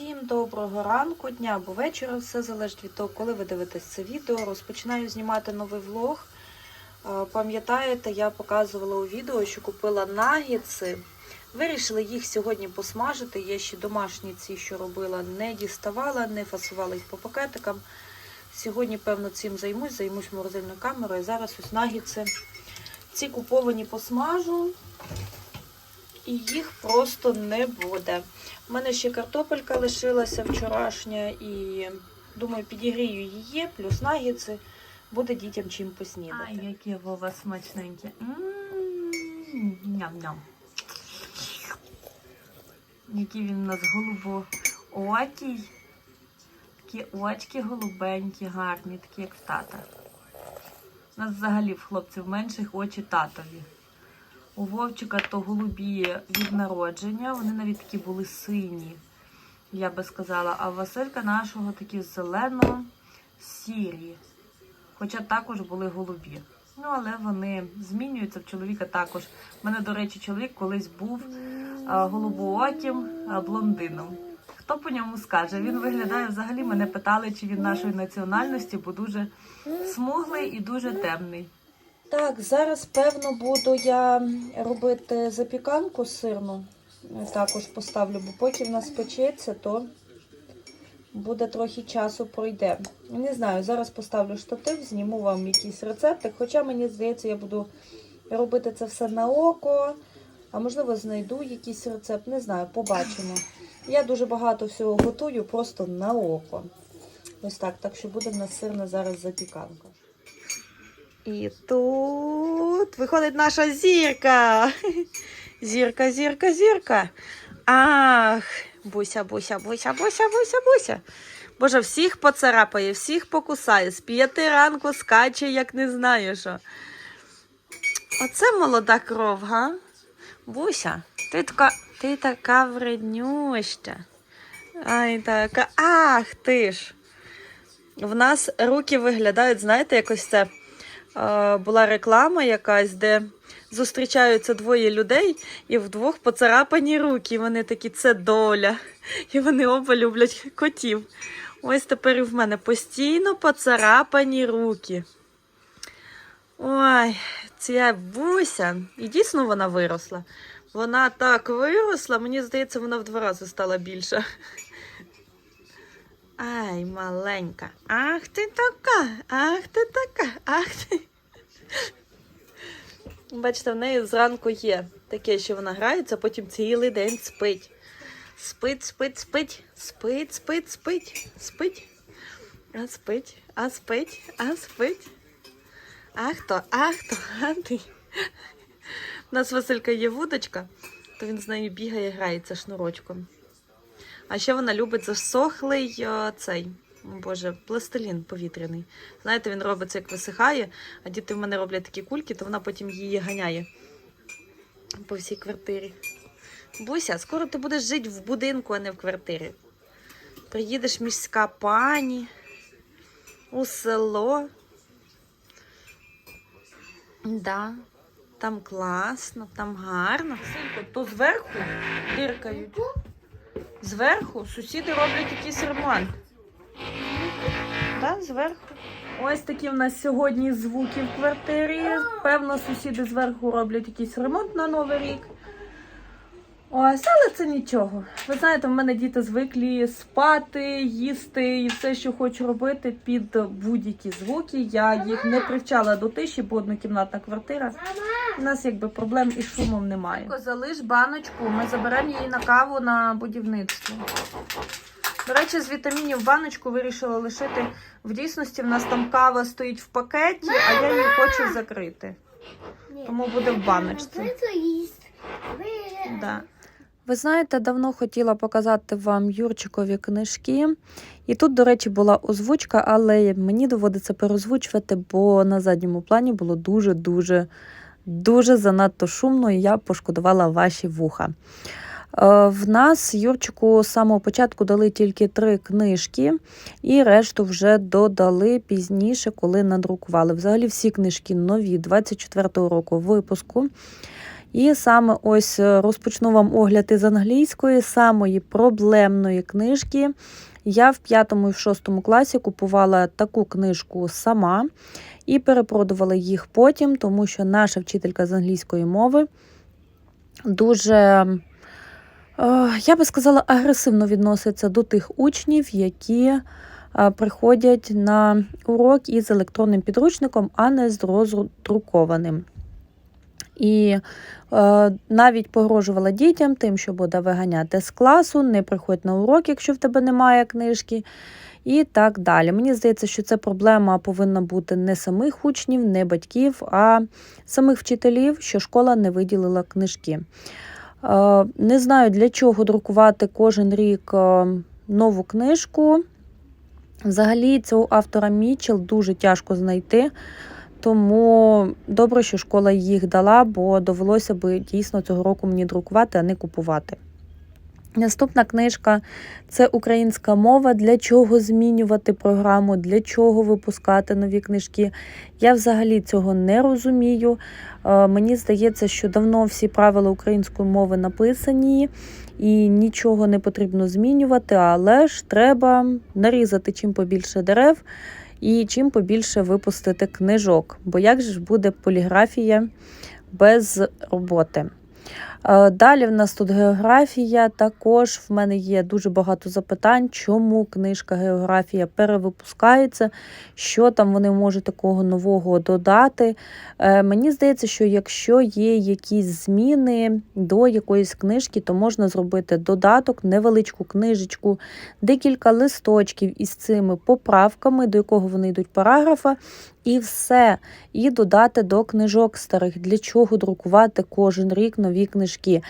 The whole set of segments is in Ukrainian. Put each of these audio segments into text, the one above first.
Всім доброго ранку, дня або вечора. Все залежить від того, коли ви дивитесь це відео. Розпочинаю знімати новий влог. Е, Пам'ятаєте, я показувала у відео, що купила нагетси. Вирішила їх сьогодні посмажити. Я ще домашні ці, що робила, не діставала, не фасувала їх по пакетикам. Сьогодні, певно, цим займусь, займусь морозильною камерою. Зараз ось нагетси. Ці куповані посмажу. І їх просто не буде. У мене ще картопелька лишилася вчорашня, і думаю, підігрію її, плюс нагетси. Буде дітям чим поснідати. Ай, яке Вова смачненьке. Ням-ням. Який він у нас голубоокий. Такі очки голубенькі, гарні, такі як в тата. У нас взагалі в хлопців менших очі татові. У Вовчика то голубі від народження, вони навіть такі були сині, я би сказала. А Василька нашого такі зелено-сірі. Хоча також були голубі. Ну, але вони змінюються в чоловіка також. У мене, до речі, чоловік колись був голубооким блондином. Хто по ньому скаже? Він виглядає взагалі. Мене питали, чи він нашої національності, бо дуже смуглий і дуже темний. Так, зараз, певно, буду я робити запіканку сирну. Також поставлю, бо поки в нас печеться, то буде трохи часу пройде. Не знаю, зараз поставлю штатив, зніму вам якийсь рецептик. Хоча мені здається, я буду робити це все на око. А можливо, знайду якийсь рецепт, не знаю, побачимо. Я дуже багато всього готую просто на око. Ось так. Так що буде в нас сирна зараз запіканка. І тут виходить наша зірка. Зірка, зірка, зірка. Ах, буся, буся, буся, буся, буся, буся. Боже, всіх поцарапає, всіх покусає. З п'яти ранку скаче, як не знаю що. Оце молода кров, га? Буся, ти така, ти така вреднюща. Ай, така. Ах ти ж. В нас руки виглядають, знаєте, якось це була реклама якась, де зустрічаються двоє людей і вдвох поцарапані руки. І Вони такі, це доля. І вони оба люблять котів. Ось тепер і в мене постійно поцарапані руки. Ой, ця буся. І дійсно вона виросла. Вона так виросла, мені здається, вона в два рази стала більша. Ай, маленька. Ах ти така, ах ти така, ах ти. Бачите, в неї зранку є таке, що вона грається, потім цілий день спить. Спить, спить, спить, спить, спить, спить, спить. А спить, а спить, а спить. А хто, а хто, а ти. У нас Василька є вудочка, то він з нею бігає, грається шнурочком. А ще вона любить засохлий е, цей, боже, пластилін повітряний. Знаєте, він робиться як висихає, а діти в мене роблять такі кульки, то вона потім її ганяє по всій квартирі. Буся, скоро ти будеш жити в будинку, а не в квартирі. Приїдеш міська пані у село. Да, там класно, там гарно. Синку, то зверху диркають. Зверху сусіди роблять якийсь ремонт. Так, зверху. Ось такі в нас сьогодні звуки в квартирі. Певно, сусіди зверху роблять якийсь ремонт на Новий рік. Ось, але це нічого. Ви знаєте, в мене діти звиклі спати, їсти і все, що хочу робити під будь-які звуки. Я їх не привчала до тиші, бо однокімнатна квартира. У нас якби проблем із шумом немає. Залиш баночку, ми заберемо її на каву на будівництво. До речі, з вітамінів баночку вирішила лишити. В дійсності в нас там кава стоїть в пакеті, а я її хочу закрити. Тому буде в баночці. Да. Ви знаєте, давно хотіла показати вам Юрчикові книжки. І тут, до речі, була озвучка, але мені доводиться переозвучувати, бо на задньому плані було дуже-дуже дуже занадто шумно, і я пошкодувала ваші вуха. Е, В нас Юрчику з самого початку дали тільки три книжки, і решту вже додали пізніше, коли надрукували. Взагалі всі книжки нові 24-го року випуску. І саме ось е, розпочну вам огляд із англійської, самої проблемної книжки. Я в п'ятому і в шостому класі купувала таку книжку сама і перепродувала їх потім, тому що наша вчителька з англійської мови дуже, е, я би сказала, агресивно відноситься до тих учнів, які е, приходять на урок із електронним підручником, а не з роздрукованим. І е, навіть погрожувала дітям тим, що буде виганяти з класу, не приходь на урок, якщо в тебе немає книжки, і так далі. Мені здається, що це проблема повинна бути не самих учнів, не батьків, а самих вчителів, що школа не виділила книжки. Е, не знаю, для чого друкувати кожен рік е, нову книжку. Взагалі, цього автора Мічел дуже тяжко знайти. Тому добре, що школа їх дала, бо довелося би дійсно цього року мені друкувати, а не купувати. Наступна книжка це українська мова. Для чого змінювати програму, для чого випускати нові книжки. Я взагалі цього не розумію. Е, Мені здається, що давно всі правила української мови написані і нічого не потрібно змінювати, але ж треба нарізати чим побільше дерев і чим побільше випустити книжок. Бо як же ж буде поліграфія без роботи? Е, Далі в нас тут географія. Також в мене є дуже багато запитань, чому книжка географія перевипускається, що там вони можуть такого нового додати. Е, Мені здається, що якщо є якісь зміни до якоїсь книжки, то можна зробити додаток, невеличку книжечку, декілька листочків із цими поправками, до якого вони йдуть параграфа, і все. І додати до книжок старих. Для чого друкувати кожен рік нові книжки.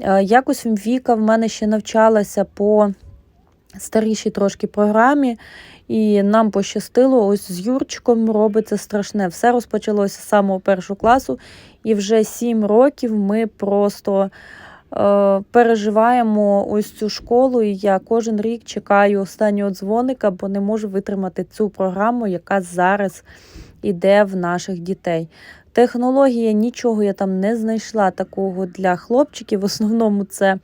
Е, Якось Віка в мене ще навчалася по старішій трошки програмі, і нам пощастило, ось з Юрчиком робиться страшне. Все розпочалося з самого першого класу, і вже сім років ми просто переживаємо ось цю школу. І я кожен рік чекаю останнього дзвоника, бо не можу витримати цю програму, яка зараз іде в наших дітей. Технологія нічого я там не знайшла такого для хлопчиків. В основному це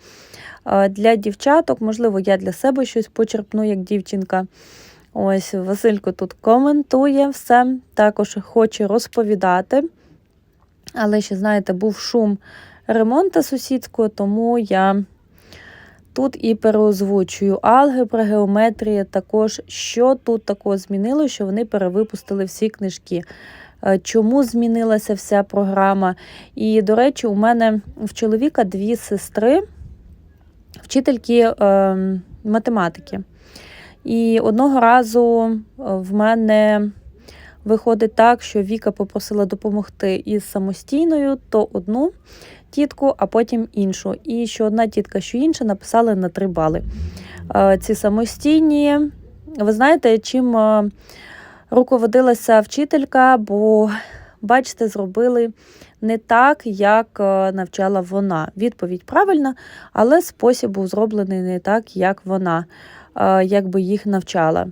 е, для дівчаток. Можливо, я для себе щось почерпну як дівчинка. Ось Василько тут коментує все, також хоче розповідати. Але ще, знаєте, був шум ремонту сусідського, тому я тут і переозвучую алгебра, геометрія, також що тут такого змінило, що вони перевипустили всі книжки. Е, Чому змінилася вся програма? І, до речі, у мене в чоловіка дві сестри, вчительки е, математики. І одного разу е, в мене виходить так, що Віка попросила допомогти із самостійною, то одну тітку, а потім іншу. І що одна тітка, що інша написали на 3 бали. Е, Ці самостійні. Ви знаєте, чим е, руководилася вчителька, бо, бачите, зробили не так, як е, навчала вона. Відповідь правильна, але спосіб був зроблений не так, як вона якби їх навчала.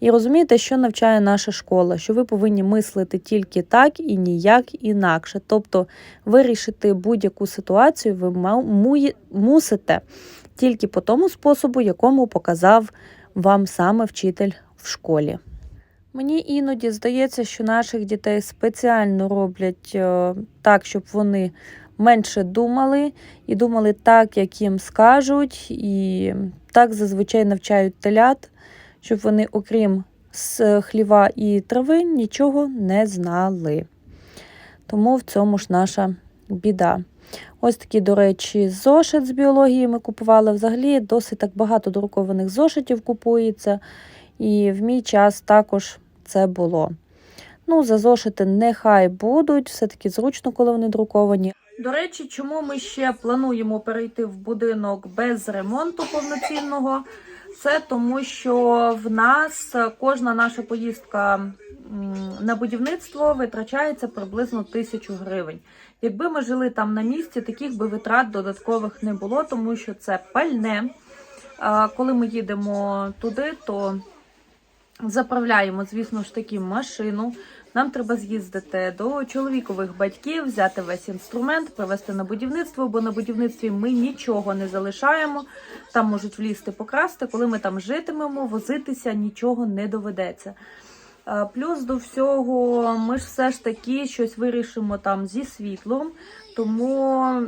І розумієте, що навчає наша школа, що ви повинні мислити тільки так і ніяк інакше. Тобто вирішити будь-яку ситуацію ви мусите тільки по тому способу, якому показав вам саме вчитель в школі. Мені іноді здається, що наших дітей спеціально роблять е, так, щоб вони менше думали і думали так, як їм скажуть, і так зазвичай навчають телят, щоб вони, окрім с- хліва і трави, нічого не знали. Тому в цьому ж наша біда. Ось такі, до речі, зошит з біології ми купували. Взагалі досить так багато друкованих зошитів купується. І в мій час також це було. Ну, за зошити нехай будуть, все-таки зручно, коли вони друковані. До речі, чому ми ще плануємо перейти в будинок без ремонту повноцінного? Це тому, що в нас кожна наша поїздка на будівництво витрачається приблизно тисячу гривень. Якби ми жили там на місці, таких би витрат додаткових не було, тому що це пальне. Коли ми їдемо туди, то Заправляємо, звісно ж таки, машину. Нам треба з'їздити до чоловікових батьків, взяти весь інструмент, привезти на будівництво, бо на будівництві ми нічого не залишаємо. Там можуть влізти покрасти. Коли ми там житимемо, возитися нічого не доведеться. Е, Плюс до всього, ми ж все ж таки щось вирішимо там зі світлом, тому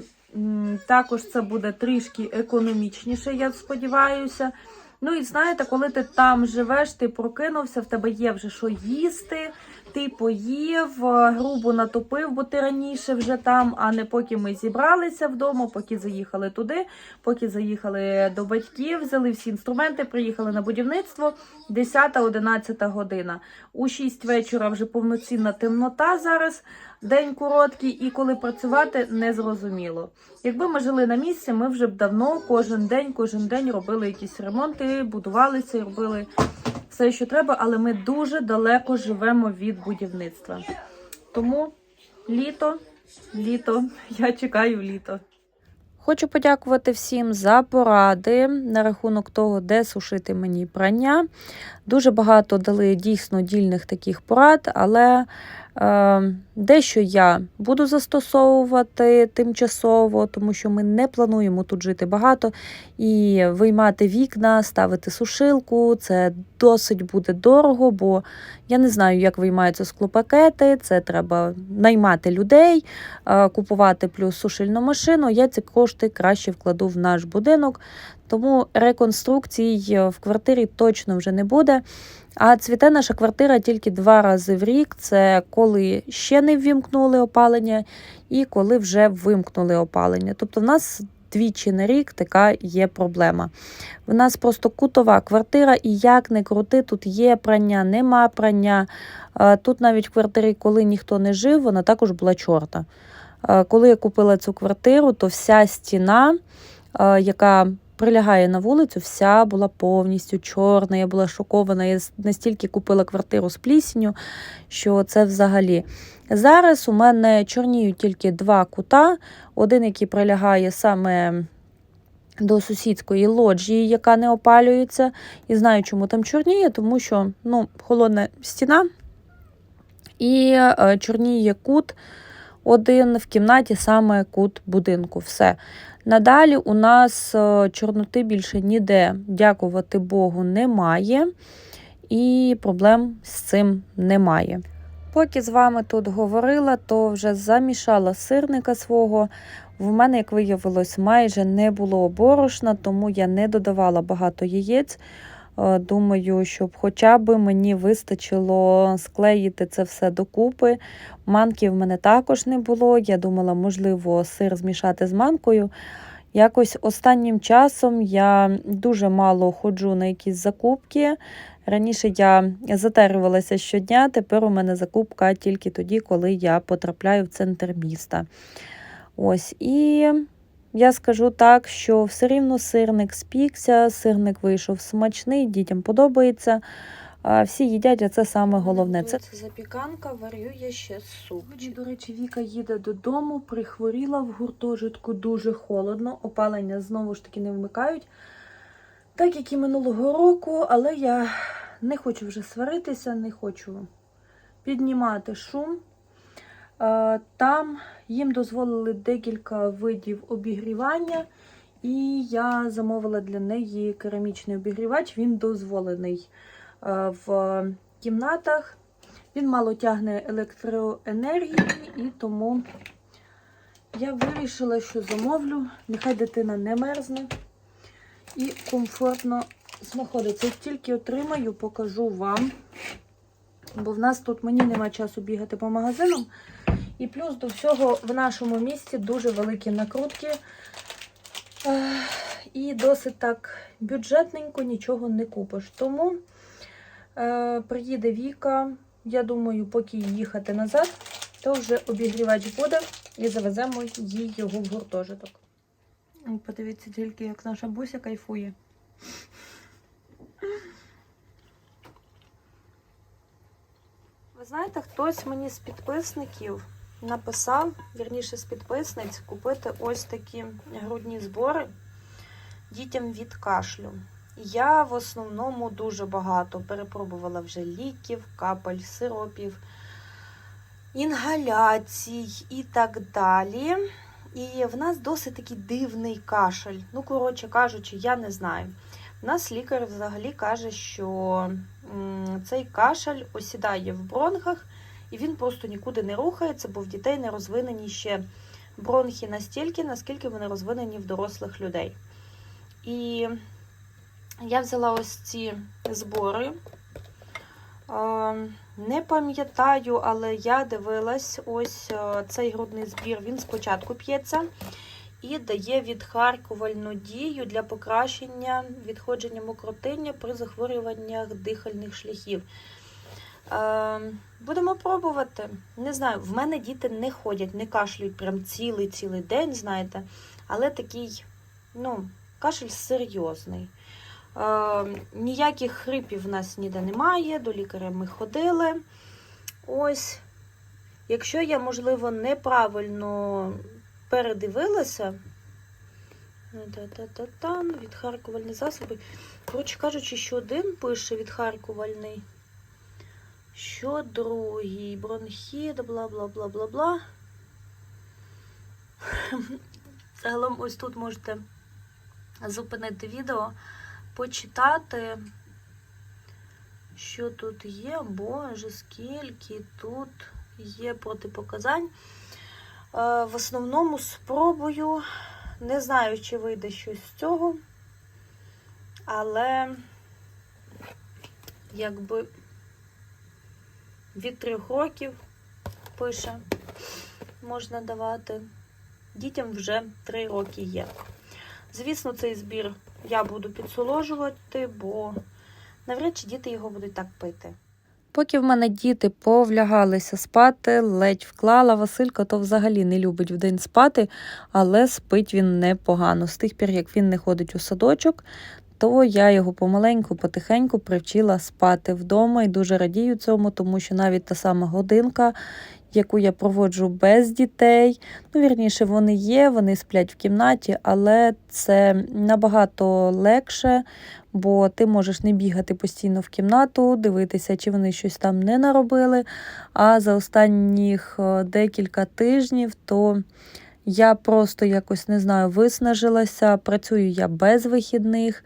також це буде трішки економічніше, я сподіваюся. Ну і знаєте, коли ти там живеш, ти прокинувся, в тебе є вже що їсти, ти поїв, е, грубо натопив, бо ти раніше вже там, а не поки ми зібралися вдома, поки заїхали туди, поки заїхали до батьків, взяли всі інструменти, приїхали на будівництво. 10-11 година. У 6 вечора вже повноцінна темнота зараз, день короткий, і коли працювати не зрозуміло. Якби ми жили на місці, ми вже б давно кожен день, кожен день робили якісь ремонти, будувалися і робили все, що треба, але ми дуже далеко живемо від будівництва. Тому літо, літо, я чекаю літо. Хочу подякувати всім за поради на рахунок того, де сушити мені прання. Дуже багато дали дійсно дільних таких порад, але дещо я буду застосовувати тимчасово, тому що ми не плануємо тут жити багато. І виймати вікна, ставити сушилку це досить буде дорого, бо я не знаю, як виймаються склопакети. Це треба наймати людей, е, купувати плюс сушильну машину. Я ці кошти краще вкладу в наш будинок. Тому реконструкцій в квартирі точно вже не буде. А цвіте наша квартира тільки два рази в рік: це коли ще не ввімкнули опалення, і коли вже вимкнули опалення. Тобто, в нас двічі на рік така є проблема. В нас просто кутова квартира, і як не крути, тут є прання, нема прання. Тут навіть в квартирі, коли ніхто не жив, вона також була чорта. Коли я купила цю квартиру, то вся стіна, яка прилягає на вулицю, вся була повністю чорна. Я була шокована. Я настільки купила квартиру з плісінню, що це взагалі. Зараз у мене чорніють тільки два кута: один, який прилягає саме до сусідської лоджії, яка не опалюється. І знаю, чому там чорніє, тому що ну, холодна стіна і е, чорніє кут. Один в кімнаті саме кут будинку. Все. Надалі у нас е, чорноти більше ніде, дякувати Богу, немає, і проблем з цим немає. Поки з вами тут говорила, то вже замішала сирника свого. В мене, як виявилось, майже не було борошна, тому я не додавала багато яєць. Е, Думаю, щоб хоча б мені вистачило склеїти це все докупи. Манки в мене також не було. Я думала, можливо, сир змішати з манкою. Якось останнім часом я дуже мало ходжу на якісь закупки. Раніше я затерювалася щодня, тепер у мене закупка тільки тоді, коли я потрапляю в центр міста. Ось і я скажу так, що все рівно сирник спікся, сирник вийшов смачний, дітям подобається. А Всі їдять, а це саме головне. Це запіканка, варю я ще суп. Сьогодні, до речі, Віка їде додому, прихворіла в гуртожитку дуже холодно. Опалення знову ж таки не вмикають, так як і минулого року, але я не хочу вже сваритися, не хочу піднімати шум. Е, Там їм дозволили декілька видів обігрівання, і я замовила для неї керамічний обігрівач. Він дозволений е, в кімнатах. Він мало тягне електроенергії, і тому я вирішила, що замовлю. Нехай дитина не мерзне і комфортно знаходиться. Тільки отримаю, покажу вам. Бо в нас тут мені нема часу бігати по магазинам. І плюс до всього в нашому місті дуже великі накрутки. І досить так бюджетненько нічого не купиш. Тому е, приїде Віка. Я думаю, поки їхати назад, то вже обігрівач буде і завеземо їй його в гуртожиток. Подивіться тільки, як наша буся кайфує. Ви знаєте, хтось мені з підписників написав, вірніше з підписниць, купити ось такі грудні збори дітям від кашлю. Я в основному дуже багато перепробувала вже ліків, капель, сиропів, інгаляцій і так далі. І в нас досить такий дивний кашель. Ну, коротше кажучи, я не знаю. У нас лікар взагалі каже, що цей кашель осідає в бронхах, і він просто нікуди не рухається, бо в дітей не розвинені ще бронхи настільки, наскільки вони розвинені в дорослих людей. І я взяла ось ці збори. Не пам'ятаю, але я дивилась ось цей грудний збір. Він спочатку п'ється і дає відхаркувальну дію для покращення відходження мокротиння при захворюваннях дихальних шляхів. Е, Будемо пробувати. Не знаю, в мене діти не ходять, не кашлюють прям цілий-цілий день, знаєте, але такий, ну, кашель серйозний. Е, ніяких хрипів в нас ніде немає, до лікаря ми ходили. Ось, якщо я, можливо, неправильно передивилася, та-та-та-та, відхаркувальні засоби. Коротше кажучи, що один пише відхаркувальний, що другий бронхіт, бла бла бла бла бла. Загалом, ось тут можете зупинити відео, почитати, що тут є. Боже, скільки тут є протипоказань. Е, В основному спробую. Не знаю, чи вийде щось з цього, але якби від трьох років пише, можна давати. Дітям вже три роки є. Звісно, цей збір я буду підсоложувати, бо навряд чи діти його будуть так пити. Поки в мене діти повлягалися спати, ледь вклала Василько, то взагалі не любить вдень спати, але спить він непогано. З тих пір, як він не ходить у садочок, то я його помаленьку, потихеньку привчила спати вдома і дуже радію цьому, тому що навіть та сама годинка, яку я проводжу без дітей, ну, вірніше, вони є, вони сплять в кімнаті, але це набагато легше, бо ти можеш не бігати постійно в кімнату, дивитися, чи вони щось там не наробили. А за останніх е, декілька тижнів то я просто якось не знаю, виснажилася. Працюю я без вихідних.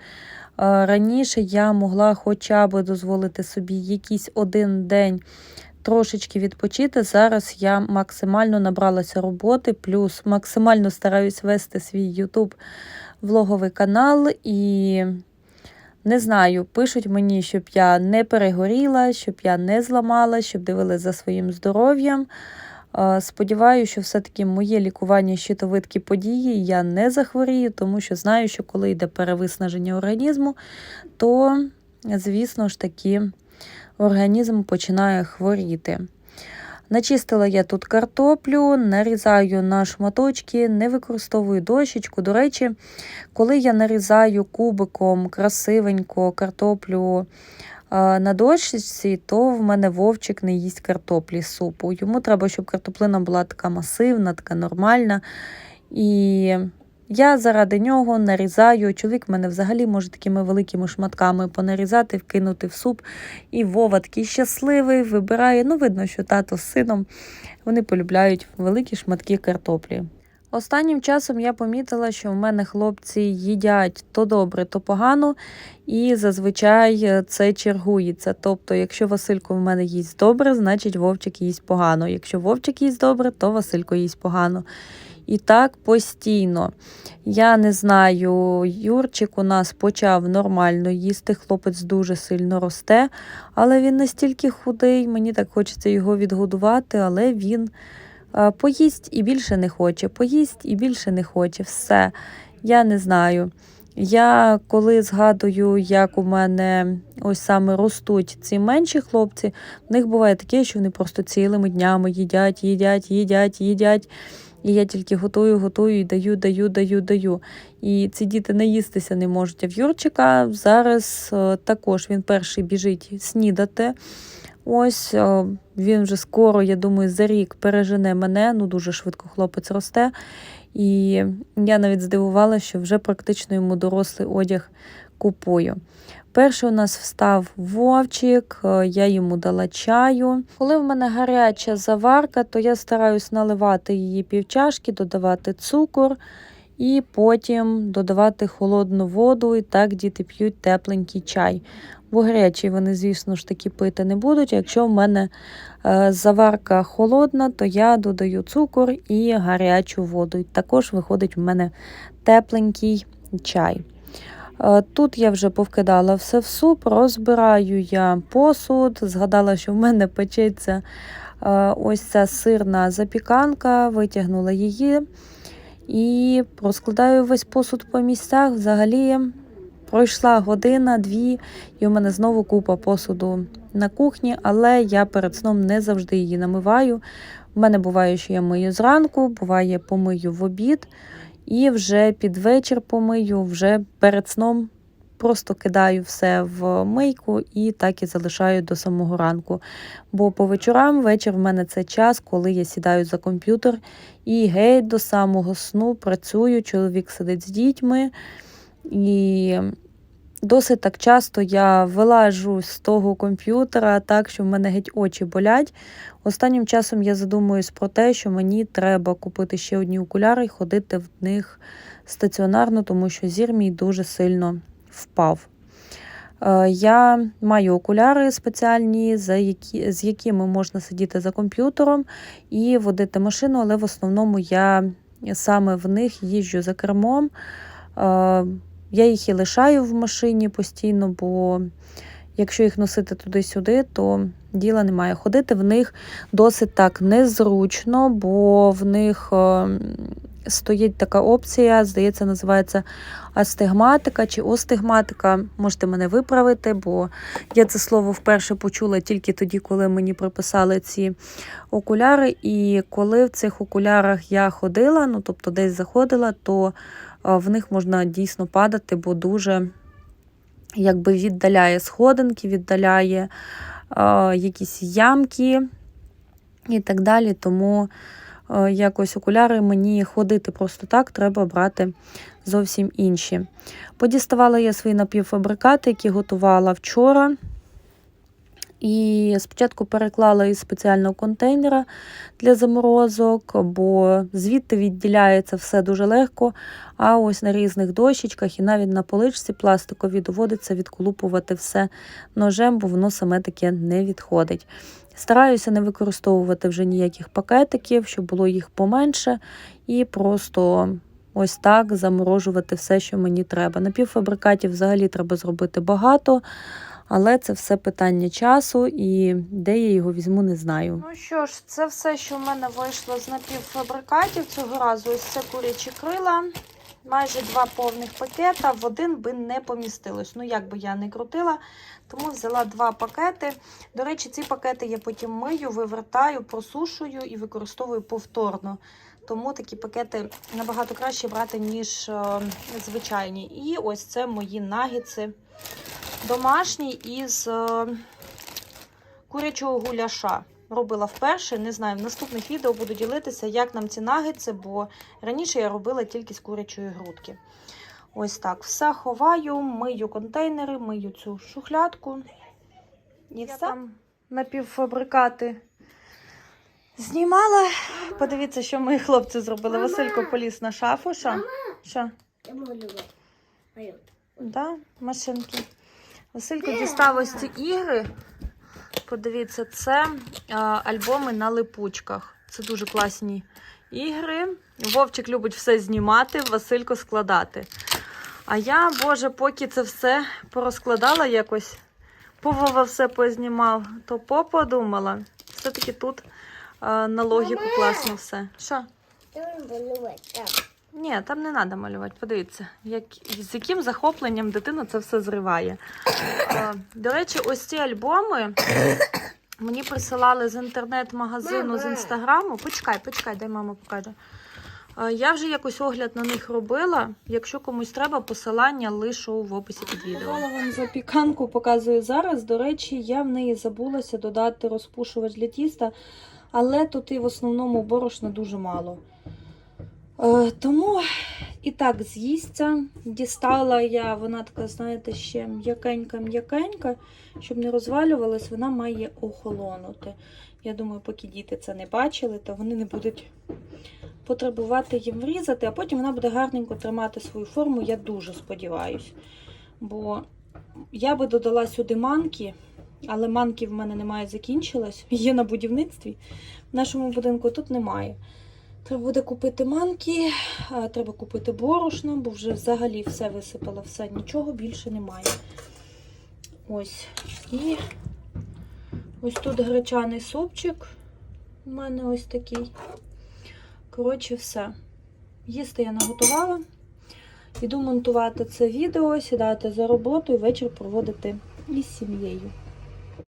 Раніше я могла хоча б дозволити собі якийсь один день трошечки відпочити. Зараз я максимально набралася роботи, плюс максимально стараюсь вести свій YouTube влоговий канал і. Не знаю, пишуть мені, щоб я не перегоріла, щоб я не зламала, щоб дивилась за своїм здоров'ям. Сподіваюся, що все-таки моє лікування щитовидки події я не захворію, тому що знаю, що коли йде перевиснаження організму, то, звісно ж таки, організм починає хворіти. Начистила я тут картоплю, нарізаю на шматочки, не використовую дощечку. До речі, коли я нарізаю кубиком красивенько картоплю на дощечці, то в мене вовчик не їсть картоплі супу. Йому треба, щоб картоплина була така масивна, така нормальна. І я заради нього нарізаю. Чоловік мене взагалі може такими великими шматками понарізати, вкинути в суп. І Вова такий щасливий, вибирає. Ну, видно, що тато з сином вони полюбляють великі шматки картоплі. Останнім часом я помітила, що в мене хлопці їдять то добре, то погано, і зазвичай е, це чергується. Тобто, якщо Василько в мене їсть добре, значить Вовчик їсть погано. Якщо Вовчик їсть добре, то Василько їсть погано. І так постійно. Я не знаю, Юрчик у нас почав нормально їсти, хлопець дуже сильно росте, але він настільки худий, мені так хочеться його відгодувати, але він поїсть і більше не хоче, поїсть і більше не хоче. Все. Я не знаю. Я коли згадую, як у мене ось саме ростуть ці менші хлопці, в них буває таке, що вони просто цілими днями їдять, їдять, їдять, їдять. І я тільки готую, готую і даю, даю, даю, даю. І ці діти наїстися не можуть. А в Юрчика зараз е, також він перший біжить снідати. Ось е, він вже скоро, я думаю, за рік пережене мене. Ну дуже швидко хлопець росте. І я навіть здивувалася, що вже практично йому дорослий одяг купую. Перший у нас встав вовчик, е, я йому дала чаю. Коли в мене гаряча заварка, то я стараюсь наливати її півчашки, додавати цукор і потім додавати холодну воду. І так діти п'ють тепленький чай. Бо гарячий вони, звісно ж таки, пити не будуть. Якщо в мене е, заварка холодна, то я додаю цукор і гарячу воду. І також виходить в мене тепленький чай. Е, Тут я вже повкидала все в суп, розбираю я посуд, згадала, що в мене печеться е, ось ця сирна запіканка, витягнула її і розкладаю весь посуд по місцях. Взагалі пройшла година, дві, і у мене знову купа посуду на кухні, але я перед сном не завжди її намиваю. У мене буває, що я мию зранку, буває, помию в обід. І вже під вечір помию, вже перед сном просто кидаю все в мийку і так і залишаю до самого ранку. Бо по вечорам вечір в мене це час, коли я сідаю за комп'ютер і геть до самого сну працюю. Чоловік сидить з дітьми. І досить так часто я вилажу з того комп'ютера, так що в мене геть очі болять. Останнім часом я задумуюсь про те, що мені треба купити ще одні окуляри і ходити в них стаціонарно, тому що зір мій дуже сильно впав. Е, Я маю окуляри спеціальні, за які, з якими можна сидіти за комп'ютером і водити машину, але в основному я саме в них їжджу за кермом. Я їх і лишаю в машині постійно, бо якщо їх носити туди-сюди, то діла немає. Ходити в них досить так незручно, бо в них е, стоїть така опція, здається, називається астигматика чи остигматика. Можете мене виправити, бо я це слово вперше почула тільки тоді, коли мені приписали ці окуляри. І коли в цих окулярах я ходила, ну тобто десь заходила, то в них можна дійсно падати, бо дуже якби віддаляє сходинки, віддаляє е, якісь ямки і так далі. Тому е, якось окуляри мені ходити просто так, треба брати зовсім інші. Подіставала я свої напівфабрикати, які готувала вчора. І спочатку переклала із спеціального контейнера для заморозок, бо звідти відділяється все дуже легко. А ось на різних дощечках і навіть на поличці пластикові доводиться відколупувати все ножем, бо воно саме таке не відходить. Стараюся не використовувати вже ніяких пакетиків, щоб було їх поменше, і просто ось так заморожувати все, що мені треба. Напівфабрикатів взагалі треба зробити багато. Але це все питання часу, і де я його візьму, не знаю. Ну що ж, це все, що в мене вийшло з напівфабрикатів. Цього разу ось це курячі крила. Майже два повних пакета. В один би не помістилось. Ну, як би я не крутила, тому взяла два пакети. До речі, ці пакети я потім мию, вивертаю, просушую і використовую повторно. Тому такі пакети набагато краще брати, ніж е, звичайні. І ось це мої нагідси домашній із е, курячого гуляша. Робила вперше, не знаю, в наступних відео буду ділитися, як нам ці нагетси, бо раніше я робила тільки з курячої грудки. Ось так. Все ховаю, мию контейнери, мию цю шухлядку. І все. Там напівфабрикати знімала. Подивіться, що мої хлопці зробили. Мама! Василько поліз на шафу. Що? Що? Я. Малюю. Да, машинки. Василько дістав ось ці ігри. Подивіться, це а, альбоми на липучках. Це дуже класні ігри. Вовчик любить все знімати, Василько складати. А я, Боже, поки це все порозкладала якось, Повова все познімав, то попа думала. Все-таки тут а, на логіку класно все. Що? Ні, там не треба малювати. Подивіться, як, з яким захопленням дитина це все зриває. До речі, ось ці альбоми мені присилали з інтернет-магазину, з інстаграму. Почекай, почекай, дай мама покаже. Я вже якось огляд на них робила. Якщо комусь треба, посилання лишу в описі під відео. Я вам запіканку показую зараз. До речі, я в неї забулася додати розпушувач для тіста, але тут і в основному борошна дуже мало. Е, Тому і так з'їсться. Дістала я, вона така, знаєте, ще м'якенька-м'якенька, щоб не розвалювалась, вона має охолонути. Я думаю, поки діти це не бачили, то вони не будуть потребувати їм врізати, а потім вона буде гарненько тримати свою форму, я дуже сподіваюся. Бо я би додала сюди манки, але манки в мене немає, закінчилась. Є на будівництві. В нашому будинку тут немає. Треба буде купити манки, треба купити борошно, бо вже взагалі все висипала, все, нічого більше немає. Ось. І ось тут гречаний супчик. У мене ось такий. Коротше, все. Їсти я наготувала. Іду монтувати це відео, сідати за роботу і вечір проводити із сім'єю.